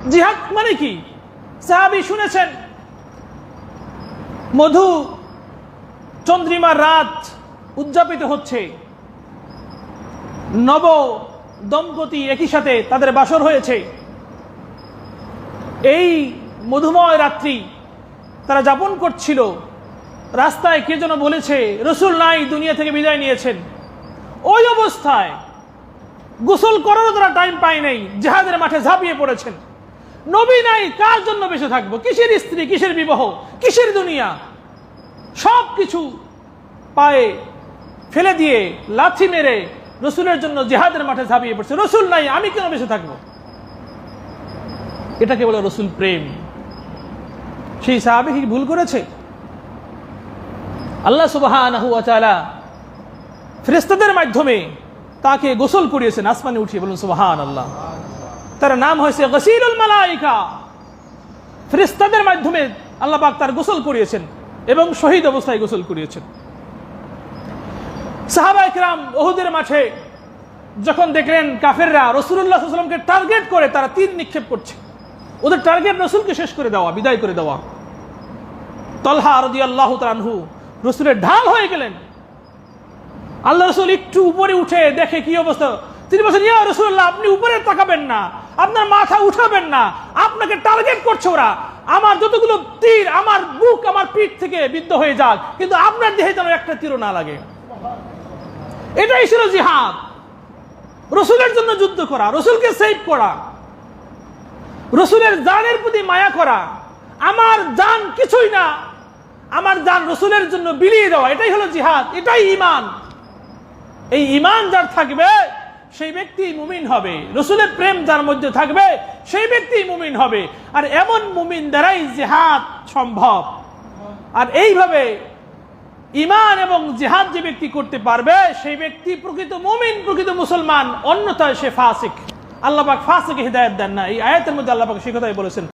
জিহাদ মানে কি? সাহাবি শুনেছেন, মধু চন্দ্রিমার রাত উদযাপিত হচ্ছে। নব দম্পতি একই সাথে তাদের বাসর হয়েছে। এই মধুময় রাত্রি তারা যাপন করছিল, রাস্তায় কে যেন বলেছে, রসুল নাই, দুনিয়া থেকে বিদায় নিয়েছেন। ওই অবস্থায় গোসল করারও তারা টাইম পায় নাই, জেহাদের মাঠে ঝাঁপিয়ে পড়েছেন। নবী নাই, কার জন্য বেঁচে থাকব? কিসের স্ত্রী, কিসের বিবাহ? কিসের দুনিয়া? সব কিছু পায়ে ফেলে দিয়ে লাথি মেরে রসুলের জন্য জেহাদের মাঠে ঝাঁপিয়ে পড়ছে। রসুল নাই, আমি কেন বেঁচে থাকব? এটাকে বলে রসুল প্রেম। সেই সাহাবি কি ভুল করেছে? আল্লাহ সুবাহ ফেরেস্তাদের মাধ্যমে তাকে গোসল করিয়েছেন, আসমানে উঠিয়ে বলুন সুবাহান আল্লাহ তার নাম হয়েছে গসিলুল মালাইকা। ফেরেস্তাদের মাধ্যমে আল্লাহ পাক তার গোসল করিয়েছেন এবং শহীদ অবস্থায় গোসল করিয়েছেন। সাহাবা একরাম ওহুদের মাঠে যখন দেখলেন কাফেররা রসুল্লাহ সাল্লামকে টার্গেট করে তারা তীর নিক্ষেপ করছে। ওদের টার্গেট রসুলকে শেষ করে দেওয়া, বিদায় করে দেওয়া। তলহা রদি আল্লাহ তানহু রসুলের ঢাল হয়ে গেলেন। আল্লাহ রসুল একটু উপরে উঠে দেখে কি অবস্থা? তিনি বলছেন, ইয়া রসুল্লাহ আপনি উপরে তাকাবেন না। আপনার মাথা উঠাবেন না। আপনাকে টার্গেট করছে ওরা। আমার যতগুলো তীর, আমার বুক, আমার পিঠ থেকে বিদ্ধ হয়ে যাক। কিন্তু আপনার দেহে যেন একটা তীরও না লাগে। এটাই ছিল জিহাদ। রসুলের জন্য যুদ্ধ করা, রসুলকে সেভ করা। রসুলের জানের প্রতি মায়া করা। আমার জান কিছুই না। আমার জান রসুলের জন্য বিলিয়ে দেওয়া। এটাই হলো জিহাদ। এটাই ইমান এই ইমান যার থাকবে সেই ব্যক্তি মুমিন হবে। রসুলের প্রেম যার মধ্যে থাকবে, সেই ব্যক্তি মুমিন হবে। আর এমন মুমিন দ্বারাই জেহাদ সম্ভব। আর এইভাবে ইমান এবং জেহাদ যে ব্যক্তি করতে পারবে, সেই ব্যক্তি প্রকৃত মুমিন, প্রকৃত মুসলমান, অন্যথায় সে ফাসিক। আল্লাহ পাক ফাসিক হৃদায়ত দেন না। এই আয়াতের মধ্যে আল্লাহ পাক সে কথাই বলেছেন